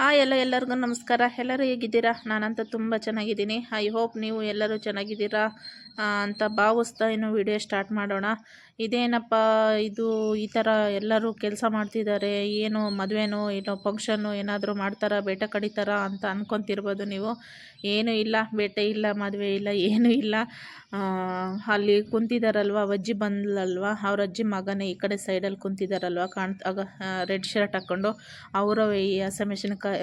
Hi ಎಲ್ಲ ಎಲ್ಲರಿಗೂ ನಮಸ್ಕಾರ. ಎಲ್ಲರೂ ಹೇಗಿದ್ದೀರಾ? ನಾನಂತೂ ತುಂಬ ಚೆನ್ನಾಗಿದ್ದೀನಿ. ಐ ಹೋಪ್ ನೀವು ಎಲ್ಲರೂ ಚೆನ್ನಾಗಿದ್ದೀರಾ ಅಂತ ಭಾವಿಸ್ತಾ ಇನ್ನು ವಿಡಿಯೋ ಸ್ಟಾರ್ಟ್ ಮಾಡೋಣ. ಇದೇನಪ್ಪ, ಇದು ಈ ಥರ ಎಲ್ಲರೂ ಕೆಲಸ ಮಾಡ್ತಿದ್ದಾರೆ ಏನು ಮದುವೆನೋ, ಏನೋ ಫಂಕ್ಷನ್ನು ಏನಾದರೂ ಮಾಡ್ತಾರಾ, ಬೇಟೆ ಕಡಿತಾರಾ ಅಂತ ಅಂದ್ಕೊತಿರ್ಬೋದು ನೀವು. ಏನೂ ಇಲ್ಲ, ಬೇಟೆ ಇಲ್ಲ, ಮದುವೆ ಇಲ್ಲ, ಏನೂ ಇಲ್ಲ. ಅಲ್ಲಿ ಕುಂತಿದಾರಲ್ವ, ಅಜ್ಜಿ ಬಂದ್ಲಲ್ವ ಅವ್ರ ಅಜ್ಜಿ ಮಗನೇ ಈ ಕಡೆ ಸೈಡಲ್ಲಿ ಕುಂತಿದಾರಲ್ವ? ಕಾಣ್ತ ರೆಡ್ ಶರ್ಟ್ ಹಾಕ್ಕೊಂಡು ಅವರ ಈ ಹಸಿಮೆಣ್ಸಿನ್ಕಾಯಿ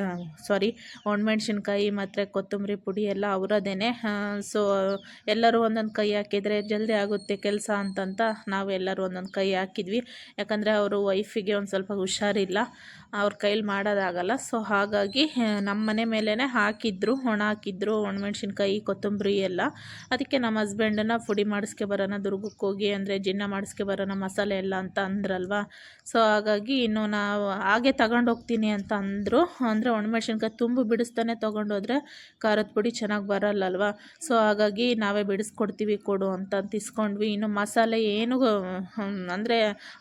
ಸಾರಿ ಒಣಮೆಣ್ಸಿನ್ಕಾಯಿ ಮತ್ತು ಕೊತ್ತಂಬರಿ ಪುಡಿ ಎಲ್ಲ ಅವರದೇನೆ. ಸೊ ಎಲ್ಲರೂ ಒಂದೊಂದು ಕೈ ಹಾಕಿದರೆ ಜಲ್ದಿ ಆಗುತ್ತೆ ಕೆಲಸ ಅಂತಂತ ನಾವು ಎಲ್ಲರೂ ಒಂದೊಂದು ಕೈ ಹಾಕಿದ್ವಿ. ಯಾಕಂದರೆ ಅವರು ವೈಫಿಗೆ ಒಂದು ಸ್ವಲ್ಪ ಹುಷಾರಿಲ್ಲ. ಅವ್ರ ಕೈಲಿ ಮಾಡೋದಾಗಲ್ಲ. ಸೊ ಹಾಗಾಗಿ ನಮ್ಮ ಮನೆ ಮೇಲೇ ಹಾಕಿದ್ರು, ಒಣ ಹಾಕಿದ್ರು, ಒಣಮೆಣ್ಸಿನ್ಕಾಯಿ, ಕೊತ್ತಂಬರಿ ಎಲ್ಲ. ಅದಕ್ಕೆ ನಮ್ಮ ಹಸ್ಬೆಂಡನ್ನು ಪುಡಿ ಮಾಡಿಸ್ಕೆ ಬರೋಣ, ದುರ್ಗಕ್ಕೆ ಹೋಗಿ, ಅಂದರೆ ಜಿನ್ನ ಮಾಡಿಸ್ಕೆ ಬರೋಣ, ಮಸಾಲೆ ಎಲ್ಲ ಅಂತ ಅಂದ್ರಲ್ವ? ಸೊ ಹಾಗಾಗಿ ಇನ್ನು ನಾವು ಹಾಗೆ ತಗೊಂಡು ಹೋಗ್ತೀನಿ ಅಂತ ಅಂದರು. ಅಂದರೆ ಒಣಮೆಣ್ಸಿನ್ಕಾಯಿ ತುಂಬು ಬಿಡಿಸ್ತಾನೆ ತೊಗೊಂಡೋದ್ರೆ ಖಾರದ ಪುಡಿ ಚೆನ್ನಾಗಿ ಬರಲ್ಲಲ್ವ? ಸೊ ಹಾಗಾಗಿ ನಾವೇ ಬಿಡಿಸ್ಕೊಡ್ತೀವಿ ಕೊಡು ಅಂತ ತಿಸ್ಕೊಂಡ್ವಿ ಇನ್ನು ಮಸಾಲೆ ಏನು ಅಂದರೆ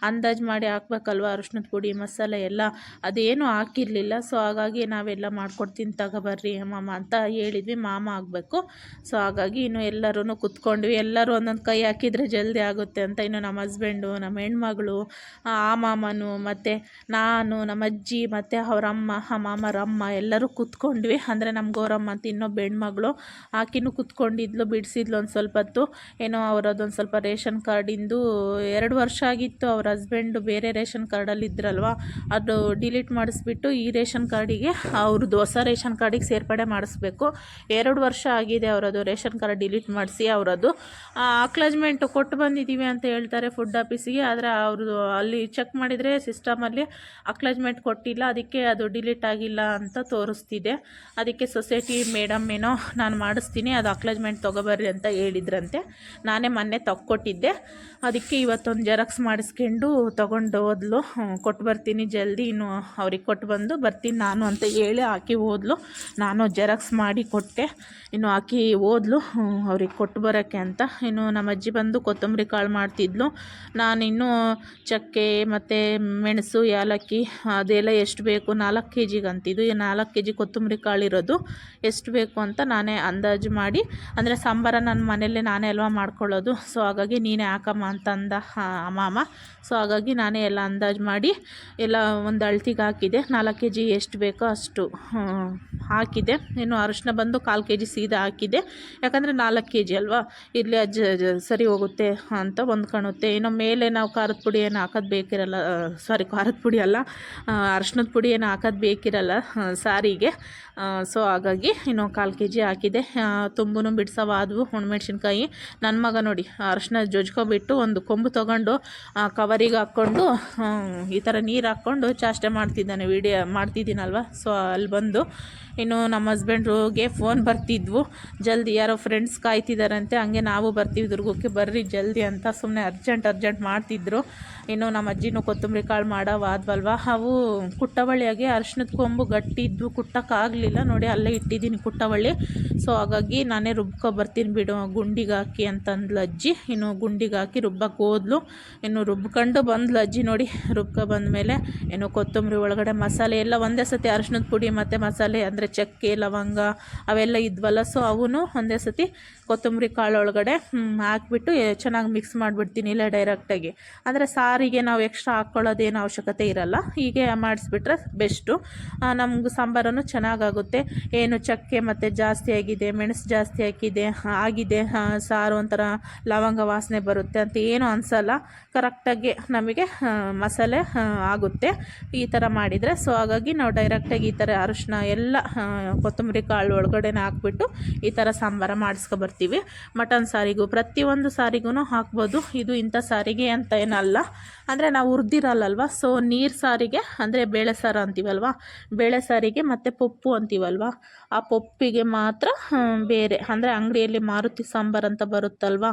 ಅಂದಾಜು ಮಾಡಿ ಹಾಕ್ಬೇಕಲ್ವ ಅರಿಶಿನದ ಪುಡಿ, ಮಸಾಲೆ ಎಲ್ಲ? ಅದೇನೂ ಹಾಕಿರಲಿಲ್ಲ. ಸೊ ಹಾಗಾಗಿ ನಾವೆಲ್ಲ ಮಾಡ್ಕೊಡ್ತೀನಿ ತಗೋಬರ್ರಿ ಮಾಮ ಅಂತ ಹೇಳಿದ್ವಿ. ಮಾಮ ಆಗಬೇಕು. ಸೊ ಹಾಗಾಗಿ ಇನ್ನು ಎಲ್ಲರೂ ಕುತ್ಕೊಂಡ್ವಿ. ಎಲ್ಲರೂ ಒಂದೊಂದು ಕೈ ಹಾಕಿದರೆ ಜಲ್ದಿ ಆಗುತ್ತೆ ಅಂತ. ಇನ್ನು ನಮ್ಮ ಹಸ್ಬೆಂಡು ನಮ್ಮ ಹೆಣ್ಮಗಳು, ಆ ಮಾಮನು, ಮತ್ತು ನಾನು, ನಮ್ಮ ಅಜ್ಜಿ, ಮತ್ತು ಅವರಮ್ಮ, ಆ ಮಾಮರಮ್ಮ ಎಲ್ಲರೂ ಕುತ್ಕೊಂಡ್ವಿ. ಅಂದರೆ ನಮ್ಮ ಗೌರಮ್ಮ ಅಂತ ಇನ್ನೊಬ್ಬ ಹೆಣ್ಮಗಳು. ಆಕಿನೂ ಕುತ್ಕೊಂಡಿದ್ಲು, ಬಿಡಿಸಿದ್ಲು ಒಂದು ಸ್ವಲ್ಪ ಹೊತ್ತು. ಏನೋ ಅವರದೊಂದು ಸ್ವಲ್ಪ ರೇಷನ್ ಕಾರ್ಡಿಂದು ಎರಡು ವರ್ಷ ಆಗಿತ್ತು ಅವ್ರ ಹಸ್ಬೆಂಡು ಬೇರೆ ರೇಷನ್ ಕಾರ್ಡಲ್ಲಿ ಇದ್ರಲ್ವ, ಅದು ಡಿಲೀಟ್ ಮಾಡಿಸ್ಬಿಟ್ಟು ಈ ರೇಷನ್ ಕಾರ್ಡಿಗೆ ಅವ್ರದ್ದು ಹೊಸ ರೇಷನ್ ಕಾರ್ಡಿಗೆ ಸೇರ್ಪಡೆ ಮಾಡಿಸ್ಬೇಕು. ಎರಡು ವರ್ಷ ಆಗಿದೆ ಅವರದು ರೇಷನ್ ಕಾರ್ಡ್ ಡಿಲೀಟ್ ಮಾಡಿಸಿ ಅವರದು ಅಕ್ಲಜ್ಮೆಂಟು ಕೊಟ್ಟು ಬಂದಿದ್ದೀವಿ ಅಂತ ಹೇಳ್ತಾರೆ ಫುಡ್ ಆಫೀಸಿಗೆ, ಆದರೆ ಅವ್ರದ್ದು ಅಲ್ಲಿ ಚೆಕ್ ಮಾಡಿದರೆ ಸಿಸ್ಟಮಲ್ಲಿ ಅಕ್ಲಜ್ಮೆಂಟ್ ಕೊಟ್ಟಿಲ್ಲ, ಅದಕ್ಕೆ ಅದು ಡಿಲೀಟ್ ಆಗಿಲ್ಲ ಅಂತ ತೋರಿಸ್ತಿದೆ. ಅದಕ್ಕೆ ಸೊಸೈಟಿ ಮೇಡಮ್ ಏನೋ ನಾನು ಮಾಡಿಸ್ತೀನಿ, ಅದು ಅಕ್ಲಜ್ಮೆಂಟ್ ತೊಗೊಬರ್ರಿ ಅಂತ ಹೇಳಿದ್ರಂತೆ. ನಾನೇ ಮೊನ್ನೆ ತಕ್ಕೊಟ್ಟಿದ್ದೆ. ಅದಕ್ಕೆ ಇವತ್ತೊಂದು ಜೆರಾಕ್ಸ್ ಮಾಡಿಸ್ಕೊಂಡು ತೊಗೊಂಡು ಹೋದ್ಲು. ಕೊಟ್ಟು ಬರ್ತೀನಿ ಜಲ್ದಿ. ಇನ್ನು ಅವ್ರಿಗೆ ಕೊಟ್ಟು ಬಂದು ಬರ್ತೀನಿ ನಾನು ಅಂತ ಹೇಳಿ ಆಕಿ ಹೋದ್ಲು. ನಾನು ಜೆರಾಕ್ಸ್ ಮಾಡಿ ಕೊಟ್ಟೆ. ಇನ್ನು ಆಕಿ ಹ್ಮ್, ಅವ್ರಿಗೆ ಕೊಟ್ಟು ಬರೋಕ್ಕೆ ಅಂತ. ಇನ್ನು ನಮ್ಮ ಅಜ್ಜಿ ಬಂದು ಕೊತ್ತಂಬರಿ ಕಾಳು ಮಾಡ್ತಿದ್ಲು. ನಾನು ಇನ್ನೂ ಚಕ್ಕೆ ಮತ್ತು ಮೆಣಸು ಏಲಕ್ಕಿ ಅದೆಲ್ಲ ಎಷ್ಟು ಬೇಕು? ನಾಲ್ಕು ಕೆ ಜಿಗೆ ಅಂತಿದ್ದು. ಈ ನಾಲ್ಕು ಕೆ ಜಿ ಕೊತ್ತಂಬರಿ ಕಾಳು ಇರೋದು ಎಷ್ಟು ಬೇಕು ಅಂತ ನಾನೇ ಅಂದಾಜು ಮಾಡಿ ಅಂದರೆ ಸಾಂಬಾರ ನನ್ನ ಮನೆಯಲ್ಲೇ ನಾನೇ ಅಲ್ವಾ ಮಾಡ್ಕೊಳ್ಳೋದು. ಸೊ ಹಾಗಾಗಿ ನೀನೇ ಹಾಕಮ್ಮ ಅಂತ ಅಂದ ಮಾಮ. ಸೊ ಹಾಗಾಗಿ ನಾನೇ ಎಲ್ಲ ಅಂದಾಜು ಮಾಡಿ ಎಲ್ಲ ಒಂದು ಅಳ್ತಿಗೆ ಹಾಕಿದೆ. ನಾಲ್ಕು ಕೆ ಜಿ ಎಷ್ಟು ಬೇಕೋ ಅಷ್ಟು ಹಾಕಿದೆ. ಇನ್ನು ಅರಿಶಿನ ಬಂದು ಕಾಲು ಕೆ ಜಿ ಸೀದಾ ಹಾಕಿದೆ. ಯಾಕಂದರೆ ನಾಲ್ಕು ಕೆ ಜಿ ಅಲ್ವಾ? ಇರಲಿ ಅಜ್ಜ ಸರಿ ಹೋಗುತ್ತೆ ಅಂತ ಹೊಂದ್ಕೊಳುತ್ತೆ ಇನ್ನು ಮೇಲೆ ನಾವು ಖಾರದ ಪುಡಿ ಏನು ಹಾಕೋದು ಬೇಕಿರಲ್ಲ ಸಾರಿ ಖಾರದ ಪುಡಿ ಅಲ್ಲ ಅರಿಶಿನದ ಪುಡಿ ಏನು ಹಾಕೋದು ಬೇಕಿರಲ್ಲ ಸಾರಿಗೆ. ಸೊ ಹಾಗಾಗಿ ಇನ್ನು ಕಾಲು ಕೆ ಜಿ ಹಾಕಿದೆ ತುಂಬೂ ಬಿಡ್ಸವಾದವು ಹುಣ್ಮೆಣ್ಸಿನ್ಕಾಯಿ. ನನ್ನ ಮಗ ನೋಡಿ, ಅರಶಿನ ಜೊಜ್ಕೊಬಿಟ್ಟು ಒಂದು ಕೊಂಬು ತೊಗೊಂಡು ಕವರಿಗೆ ಹಾಕ್ಕೊಂಡು ಈ ಥರ ನೀರು ಹಾಕ್ಕೊಂಡು ಚಾಷ್ಟೆ ಮಾಡ್ತಿದ್ದಾನೆ ವಿಡಿಯೋ, ಮಾಡ್ತಿದ್ದೀನಲ್ವ? ಸೊ ಅಲ್ಲಿ ಬಂದು ಇನ್ನು ನಮ್ಮ ಹಸ್ಬೆಂಡ್ರಿಗೆ ಫೋನ್ ಬರ್ತಿದ್ವು. ಜಲ್ದಿ ಯಾರೋ ಫ್ರೆಂಡ್ಸ್ ಕಾಯ್ತಿದ್ದಾರಂತೆ ಹಂಗೆ ನಾವು ಬರ್ತೀವಿ ದುರ್ಗಕ್ಕೆ, ಬರ್ರಿ ಜಲ್ದಿ ಅಂತ ಸುಮ್ಮನೆ ಅರ್ಜೆಂಟ್ ಅರ್ಜೆಂಟ್ ಮಾಡ್ತಿದ್ರು. ಇನ್ನು ನಮ್ಮ ಅಜ್ಜಿನೂ ಕೊತ್ತಂಬರಿ ಕಾಳು ಮಾಡವಾದ್ವಲ್ವ ಅವು ಕುಟ್ಟಬಳ್ಳಿಯಾಗೆ ಅರ್ಶಿನದ ಕೊಂಬು ಗಟ್ಟಿ ಇದ್ವು ಕುಟ್ಟಕ್ಕಾಗಲಿಲ್ಲ ನೋಡಿ, ಅಲ್ಲೇ ಇಟ್ಟಿದ್ದೀನಿ ಕುಟ್ಟವಳ್ಳಿ. ಸೊ ಹಾಗಾಗಿ ನಾನೇ ರುಬ್ಕೊ ಬರ್ತೀನಿ ಬಿಡು, ಗುಂಡಿಗೆ ಹಾಕಿ ಅಂತಂದ್ಲು ಅಜ್ಜಿ ಇನ್ನು ಗುಂಡಿಗೆ ಹಾಕಿ ರುಬ್ಬಕ್ಕೆ ಹೋದ್ಲು. ಇನ್ನು ರುಬ್ಕೊಂಡು ಬಂದ್ಲು ಅಜ್ಜಿ ನೋಡಿ, ರುಬ್ಕೊ ಬಂದಮೇಲೆ ಏನು ಕೊತ್ತಂಬರಿ ಒಳಗಡೆ ಮಸಾಲೆ ಎಲ್ಲ ಒಂದೇ ಸತಿ ಅರಿಶಿನದ ಪುಡಿ ಮತ್ತು ಮಸಾಲೆ ಅಂದರೆ ಚಕ್ಕೆ, ಲವಂಗ ಅವೆಲ್ಲ ಇದ್ವಲ್ಲ. ಸೊ ಅವನು ಒಂದೇ ಸತಿ ಕೊತ್ತಂಬರಿ ಕಾಳು ಒಳಗಡೆ ಹಾಕ್ಬಿಟ್ಟು ಚೆನ್ನಾಗಿ ಮಿಕ್ಸ್ ಮಾಡಿಬಿಡ್ತೀನಿ ಇಲ್ಲ ಡೈರೆಕ್ಟಾಗಿ ಅಂದರೆ ಸಾರಿಗೆ ನಾವು ಎಕ್ಸ್ಟ್ರಾ ಹಾಕ್ಕೊಳ್ಳೋದೇನು ಅವಶ್ಯಕತೆ ಇರಲ್ಲ. ಹೀಗೆ ಮಾಡಿಸ್ಬಿಟ್ರೆ ಬೆಸ್ಟು. ನಮ್ಗೆ ಸಾಂಬಾರನ್ನು ಚೆನ್ನಾಗಾಗುತ್ತೆ ಏನು ಚಕ್ಕೆ ಮತ್ತು ಜಾಸ್ತಿ ಆಗಿದೆ, ಮೆಣಸು ಜಾಸ್ತಿ ಹಾಕಿದೆ ಆಗಿದೆ ಸಾರು ಒಂಥರ ಲವಂಗ ವಾಸನೆ ಬರುತ್ತೆ ಅಂತ ಏನು ಅನಿಸಲ್ಲ. ಕರೆಕ್ಟಾಗಿ ನಮಗೆ ಮಸಾಲೆ ಆಗುತ್ತೆ. ಈ ಥರ ಮಾಡಿದರೆ ಸೊ ಹಾಗಾಗಿ ನಾವು ಡೈರೆಕ್ಟಾಗಿ ಈ ಥರ ಅರಿಶಿನ ಎಲ್ಲ ಕೊತ್ತಂಬರಿ ಕಾಳು ಒಳಗಡೆನೇ ಹಾಕ್ಬಿಟ್ಟು ಈ ಥರ ಸಾಂಬಾರ ಮಾಡಿಸ್ಕೊಬರ್ತೀವಿ ಮಟನ್ ಸಾರಿಗೂ, ಪ್ರತಿಯೊಂದು ಸಾರಿಗೂ ಹಾಕ್ಬೋದು. ಇದು ಇಂಥ ಸಾರಿಗೆ ಅಂತ ಏನಲ್ಲ. ಅಂದರೆ ನಾವು ಹುರಿದಿರಲ್ಲಲ್ವ? ಸೊ ನೀರು ಸಾರಿಗೆ ಅಂದರೆ ಬೇಳೆ ಸಾರು ಅಂತೀವಲ್ವ? ಬೇಳೆ ಸಾರಿಗೆ ಮತ್ತು ಪಪ್ಪು ಅಂತೀವಲ್ವ ಆ ಪಪ್ಪಿಗೆ ಮಾತ್ರ ಬೇರೆ, ಅಂದರೆ ಅಂಗಡಿಯಲ್ಲಿ ಮಾರುತಿ ಸಾಂಬಾರು ಅಂತ ಬರುತ್ತಲ್ವ?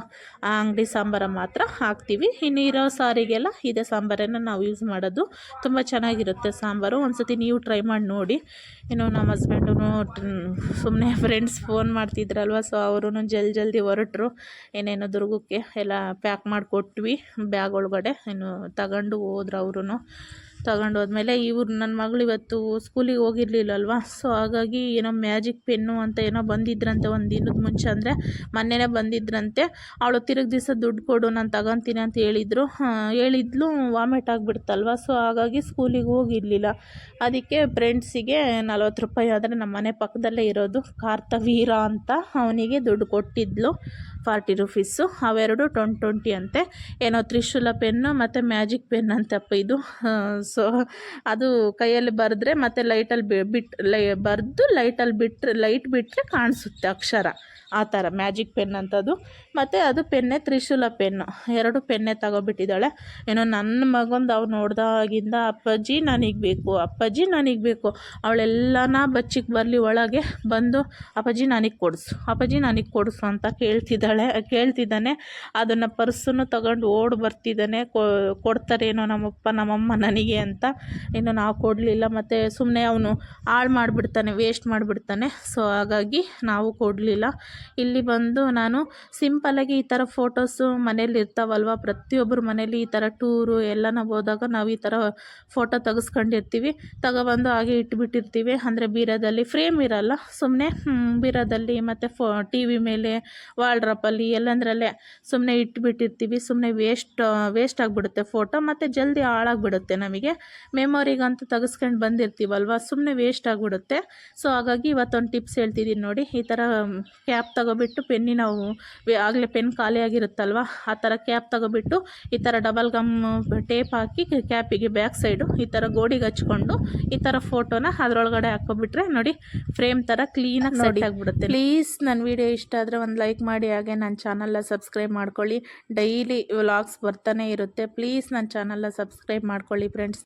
ಆ ಅಂಗಡಿ ಸಾಂಬಾರ ಮಾತ್ರ ಹಾಕ್ತೀವಿ. ಇನ್ನು ಇರೋ ಸಾರಿಗೆಲ್ಲ ಇದೇ ಸಾಂಬಾರನ್ನು ನಾವು ಯೂಸ್ ಮಾಡೋದು. ತುಂಬ ಚೆನ್ನಾಗಿರುತ್ತೆ ಸಾಂಬಾರು. ಒಂದ್ಸತಿ ನೀವು ಟ್ರೈ ಮಾಡಿ ನೋಡಿ. ಇನ್ನು ನಮ್ಮ ಹಸ್ಬೆಂಡು ಸುಮ್ಮನೆ ಫ್ರೆಂಡ್ಸ್ ಫೋನ್ ಮಾಡ್ತಿದ್ರಲ್ವ ಸೊ ಅವರು ಜಲ್ ಜಲ್ದಿ ಹೊರಟ್ರು. ಏನೇನೋ ದುರ್ಗಕ್ಕೆ ಎಲ್ಲ ಪ್ಯಾಕ್ ಮಾಡಿಕೊಟ್ವಿ. ಬ್ಯಾಗ್ ಒಳಗಡೆ ಇನ್ನು ತಗೊಂಡು ಹೋದ್ರು ಅವರು ತಗೊಂಡು ಹೋದ್ಮೇಲೆ ಇವ್ರು ನನ್ನ ಮಗಳು ಇವತ್ತು ಸ್ಕೂಲಿಗೆ ಹೋಗಿರ್ಲಿಲ್ಲಲ್ವ? ಸೊ ಹಾಗಾಗಿ ಏನೋ ಮ್ಯಾಜಿಕ್ ಪೆನ್ನು ಅಂತ ಏನೋ ಬಂದಿದ್ರಂತೆ ಒಂದು ದಿನದ ಮುಂಚೆ. ಅಂದರೆ ಮೊನ್ನೆನೇ ಬಂದಿದ್ರಂತೆ. ಅವಳು ತಿರುಗಿ ದಿವಸ ದುಡ್ಡು ಕೊಡು, ನಾನು ತಗೊತೀನಿ ಅಂತ ಹೇಳಿದ್ರು. ಹೇಳಿದ್ಲು, ವಾಮಿಟ್ ಆಗಿಬಿಡ್ತಲ್ವ? ಸೊ ಹಾಗಾಗಿ ಸ್ಕೂಲಿಗೆ ಹೋಗಿರಲಿಲ್ಲ. ಅದಕ್ಕೆ ಫ್ರೆಂಡ್ಸಿಗೆ ನಲ್ವತ್ತು ರೂಪಾಯಿ ಆದರೆ ನಮ್ಮ ಮನೆ ಪಕ್ಕದಲ್ಲೇ ಇರೋದು, ಕಾರ್ತವೀರ ಅಂತ ಅವನಿಗೆ ದುಡ್ಡು ಕೊಟ್ಟಿದ್ಲು, ಫಾರ್ಟಿ ರುಪೀಸು. ಅವೆರಡು ಟ್ವೆಂಟಿ ಟ್ವೆಂಟಿ ಅಂತೆ. ಏನೋ ತ್ರಿಶೂಲ ಪೆನ್ನು ಮತ್ತು ಮ್ಯಾಜಿಕ್ ಪೆನ್ ಅಂತಪ್ಪ ಇದು. ಸೊ ಅದು ಕೈಯಲ್ಲಿ ಬರೆದ್ರೆ ಮತ್ತು ಲೈಟಲ್ಲಿ ಬಿಟ್ಟು ಲೈ, ಬರೆದು ಲೈಟಲ್ಲಿ ಬಿಟ್ಟರೆ ಲೈಟ್ ಬಿಟ್ಟರೆ ಕಾಣಿಸುತ್ತೆ ಅಕ್ಷರ. ಆ ಥರ ಮ್ಯಾಜಿಕ್ ಪೆನ್ ಅಂಥದ್ದು. ಮತ್ತು ಅದು ಪೆನ್ನೆ ತ್ರಿಶೂಲ ಪೆನ್ನು ಎರಡು ಪೆನ್ನೆ ತಗೊಬಿಟ್ಟಿದ್ದಾಳೆ. ಏನೋ ನನ್ನ ಮಗಂದು ಅವ್ನು ನೋಡ್ದಾಗಿಂದ ಅಪ್ಪಾಜಿ ನನಗೆ ಬೇಕು, ಅಪ್ಪಾಜಿ ನನಗೆ ಬೇಕು. ಅವಳೆಲ್ಲನ ಬಚ್ಚಿಗೆ ಬರಲಿ ಒಳಗೆ ಬಂದು, ಅಪ್ಪಾಜಿ ನನಗೆ ಕೊಡಿಸು, ಅಪ್ಪಾಜಿ ನನಗೆ ಕೊಡಿಸು ಅಂತ ಕೇಳ್ತಿದ್ದಾಳೆ, ಕೇಳ್ತಿದ್ದಾನೆ. ಅದನ್ನು ಪರ್ಸನ್ನು ತಗೊಂಡು ಓಡಿ ಬರ್ತಿದ್ದಾನೆ. ಕೊಡ್ತಾರೇನೋ ನಮ್ಮಪ್ಪ, ನಮ್ಮಮ್ಮ ನನಗೆ ಅಂತ. ಏನೋ ನಾವು ಕೊಡಲಿಲ್ಲ. ಮತ್ತು ಸುಮ್ಮನೆ ಅವನು ಹಾಳು ಮಾಡಿಬಿಡ್ತಾನೆ, ವೇಸ್ಟ್ ಮಾಡಿಬಿಡ್ತಾನೆ. ಸೊ ಹಾಗಾಗಿ ನಾವು ಕೊಡಲಿಲ್ಲ. ಇಲ್ಲಿ ಬಂದು ನಾನು ಸಿಂಪಲ್ಲಾಗಿ ಈ ಥರ ಫೋಟೋಸು ಮನೇಲಿ ಇರ್ತಾವಲ್ವ? ಪ್ರತಿಯೊಬ್ಬರ ಮನೇಲಿ ಈ ಥರ ಟೂರು ಎಲ್ಲನ ಹೋದಾಗ ನಾವು ಈ ಥರ ಫೋಟೋ ತೆಗೆಸ್ಕೊಂಡಿರ್ತೀವಿ. ತಗೊಬಂದು ಹಾಗೆ ಇಟ್ಬಿಟ್ಟಿರ್ತೀವಿ. ಅಂದರೆ ಬೀರದಲ್ಲಿ ಫ್ರೇಮ್ ಇರಲ್ಲ. ಸುಮ್ಮನೆ ಬೀರದಲ್ಲಿ ಮತ್ತು ಫೋ ಟಿ ವಿ ಮೇಲೆ ವಾಲ್ಡ್ರಾಪಲ್ಲಿ ಎಲ್ಲಂದ್ರಲ್ಲೇ ಸುಮ್ಮನೆ ಇಟ್ಬಿಟ್ಟಿರ್ತೀವಿ. ಸುಮ್ಮನೆ ವೇಸ್ಟ್ ವೇಸ್ಟ್ ಆಗಿಬಿಡುತ್ತೆ ಫೋಟೋ ಮತ್ತು ಜಲ್ದಿ ಹಾಳಾಗಿಬಿಡುತ್ತೆ ನಮಗೆ. ಮೆಮೊರಿಗಂತೂ ತೆಗೆಸ್ಕೊಂಡು ಬಂದಿರ್ತೀವಲ್ವ? ಸುಮ್ಮನೆ ವೇಸ್ಟ್ ಆಗಿಬಿಡುತ್ತೆ. ಸೊ ಹಾಗಾಗಿ ಇವತ್ತೊಂದು ಟಿಪ್ಸ್ ಹೇಳ್ತಿದ್ದೀನಿ ನೋಡಿ. ಈ ಥರ ಕ್ಯಾಪ್ ತಗೊಬಿಟ್ಟು ಪೆನ್ನಿನ ಆಗಲೇ ಪೆನ್ ಖಾಲಿ ಆಗಿರುತ್ತಲ್ವ? ಆ ಥರ ಕ್ಯಾಪ್ ತಗೊಬಿಟ್ಟು ಈ ಥರ ಡಬಲ್ ಗಮ್ ಟೇಪ್ ಹಾಕಿ ಕ್ಯಾಪಿಗೆ ಬ್ಯಾಕ್ ಸೈಡು ಈ ಥರ ಗೋಡಿಗೆ ಹಚ್ಕೊಂಡು ಈ ಥರ ಫೋಟೋನ ಅದರೊಳಗಡೆ ಹಾಕೋಬಿಟ್ರೆ ನೋಡಿ ಫ್ರೇಮ್ ಥರ ಕ್ಲೀನಾಗಿ ಸೆಟ್ ಆಗಿಬಿಡುತ್ತೆ. ಪ್ಲೀಸ್ ನನ್ನ ವಿಡಿಯೋ ಇಷ್ಟ ಆದರೆ ಒಂದು ಲೈಕ್ ಮಾಡಿ ಹಾಗೆ ನನ್ನ ಚಾನಲ್ನ ಸಬ್ಸ್ಕ್ರೈಬ್ ಮಾಡ್ಕೊಳ್ಳಿ. ಡೈಲಿ ವ್ಲಾಗ್ಸ್ ಬರ್ತಾನೆ ಇರುತ್ತೆ. ಪ್ಲೀಸ್ ನನ್ನ ಚಾನಲ್ನ ಸಬ್ಸ್ಕ್ರೈಬ್ ಮಾಡ್ಕೊಳ್ಳಿ ಫ್ರೆಂಡ್ಸ್